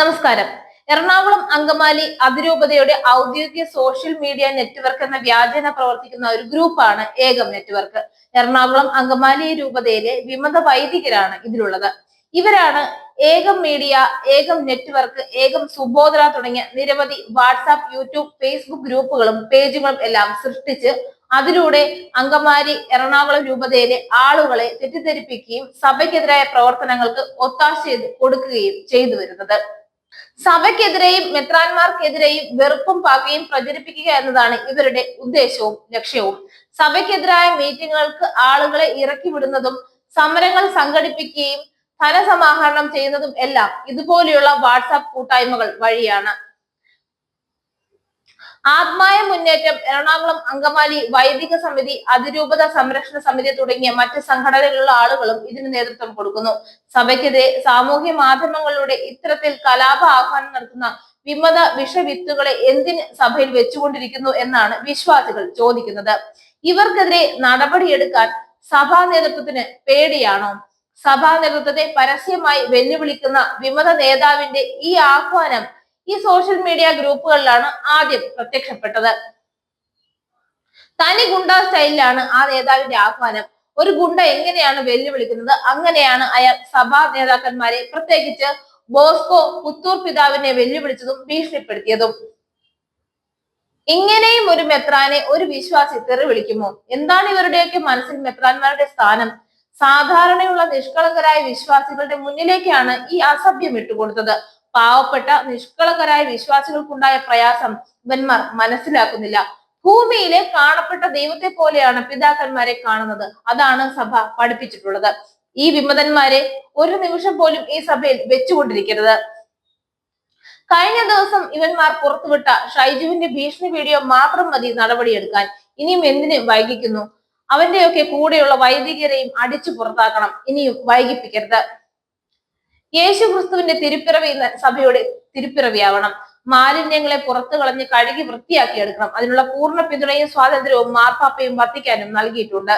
നമസ്കാരം. എറണാകുളം അങ്കമാലി അതിരൂപതയുടെ ഔദ്യോഗിക സോഷ്യൽ മീഡിയ നെറ്റ്വർക്ക് എന്ന വ്യാജേന പ്രവർത്തിക്കുന്ന ഒരു ഗ്രൂപ്പാണ് ഏകം നെറ്റ്വർക്ക്. എറണാകുളം അങ്കമാലി രൂപതയിലെ വിമത വൈദികരാണ് ഇതിലുള്ളത്. ഇവരാണ് ഏകം മീഡിയ ഏകം നെറ്റ്വർക്ക് ഏകം സുബോധന തുടങ്ങിയ നിരവധി വാട്സാപ്പ് യൂട്യൂബ് ഫേസ്ബുക്ക് ഗ്രൂപ്പുകളും പേജുകളും എല്ലാം സൃഷ്ടിച്ച് അതിലൂടെ അങ്കമാലി എറണാകുളം രൂപതയിലെ ആളുകളെ തെറ്റിദ്ധരിപ്പിക്കുകയും സഭയ്ക്കെതിരായ പ്രവർത്തനങ്ങൾക്ക് ഒത്താശ കൊടുക്കുകയും ചെയ്തു വരുന്നത് സഭയ്ക്കെതിരെയും മെത്രാന്മാർക്കെതിരെയും വെറുപ്പും പകയും പ്രചരിപ്പിക്കുക എന്നതാണ് ഇവരുടെ ഉദ്ദേശവും ലക്ഷ്യവും. സഭയ്ക്കെതിരായ മീറ്റിങ്ങുകൾക്ക് ആളുകളെ ഇറക്കി വിടുന്നതും സമരങ്ങൾ സംഘടിപ്പിക്കുകയും ധനസമാഹരണം ചെയ്യുന്നതും എല്ലാം ഇതുപോലെയുള്ള വാട്സാപ്പ് കൂട്ടായ്മകൾ വഴിയാണ്. ആത്മായ മുന്നേറ്റം എറണാകുളം അങ്കമാലി വൈദിക സമിതി അതിരൂപത സംരക്ഷണ സമിതി തുടങ്ങിയ മറ്റ് സംഘടനകളിലുള്ള ആളുകളും ഇതിന് നേതൃത്വം കൊടുക്കുന്നു. സഭയ്ക്കെതിരെ സാമൂഹ്യ മാധ്യമങ്ങളിലൂടെ ഇത്തരത്തിൽ കലാപ ആഹ്വാനം നടത്തുന്ന വിമത വിഷവിത്തുകളെ എന്തിന് സഭയിൽ വെച്ചുകൊണ്ടിരിക്കുന്നു എന്നാണ് വിശ്വാസികൾ ചോദിക്കുന്നത്. ഇവർക്കെതിരെ നടപടിയെടുക്കാൻ സഭാ നേതൃത്വത്തിന് പേടിയാണോ? സഭാ നേതൃത്വത്തെ പരസ്യമായി വെല്ലുവിളിക്കുന്ന വിമത നേതാവിന്റെ ഈ ആഹ്വാനം ഈ സോഷ്യൽ മീഡിയ ഗ്രൂപ്പുകളിലാണ് ആദ്യം പ്രത്യക്ഷപ്പെട്ടത്. തനി ഗുണ്ട സ്റ്റൈലിലാണ് ആ നേതാവിന്റെ ആഹ്വാനം. ഒരു ഗുണ്ട എങ്ങനെയാണ് വെല്ലുവിളിക്കുന്നത്? അങ്ങനെയാണ് അയാൾ സഭാ നേതാക്കന്മാരെ പ്രത്യേകിച്ച് ബോസ്കോ പുത്തൂർ പിതാവിനെ വെല്ലുവിളിച്ചതും ഭീഷണിപ്പെടുത്തിയതും. ഇങ്ങനെയും ഒരു മെത്രാനെ ഒരു വിശ്വാസി തെറി വിളിക്കുമോ? എന്താണ് ഇവരുടെയൊക്കെ മനസ്സിൽ മെത്രാന്മാരുടെ സ്ഥാനം? സാധാരണയുള്ള നിഷ്കളങ്കരായ വിശ്വാസികളുടെ മുന്നിലേക്കാണ് ഈ അസഭ്യം ഇട്ടുകൊടുത്തത്. പാവപ്പെട്ട നിഷ്കളങ്കരായ വിശ്വാസികൾക്കുണ്ടായ പ്രയാസം ഇവന്മാർ മനസ്സിലാക്കുന്നില്ല. ഭൂമിയിലെ കാണപ്പെട്ട ദൈവത്തെ പോലെയാണ് പിതാക്കന്മാരെ കാണുന്നത്. അതാണ് സഭ പഠിപ്പിച്ചിട്ടുള്ളത്. ഈ വിമതന്മാരെ ഒരു നിമിഷം പോലും ഈ സഭയിൽ വെച്ചുകൊണ്ടിരിക്കരുത്. കഴിഞ്ഞ ദിവസം ഇവന്മാർ പുറത്തുവിട്ട ഷൈജുവിന്റെ ഭീഷണി വീഡിയോ മാത്രം മതി നടപടിയെടുക്കാൻ. ഇനിയും എന്തിന് വൈകിക്കുന്നു? അവന്റെയൊക്കെ കൂടെയുള്ള വൈദികരെയും അടിച്ചു പുറത്താക്കണം. ഇനിയും വൈകിപ്പിക്കരുത്. യേശു ക്രിസ്തുവിന്റെ തിരുപ്പിറവി സഭയുടെ തിരുപ്പിറവിയാവണം. മാലിന്യങ്ങളെ പുറത്തു കളഞ്ഞ് കഴുകി വൃത്തിയാക്കി എടുക്കണം. അതിനുള്ള പൂർണ പിന്തുണയും സ്വാതന്ത്ര്യവും മാർപ്പാപ്പയും വത്തിക്കാനും നൽകിയിട്ടുണ്ട്.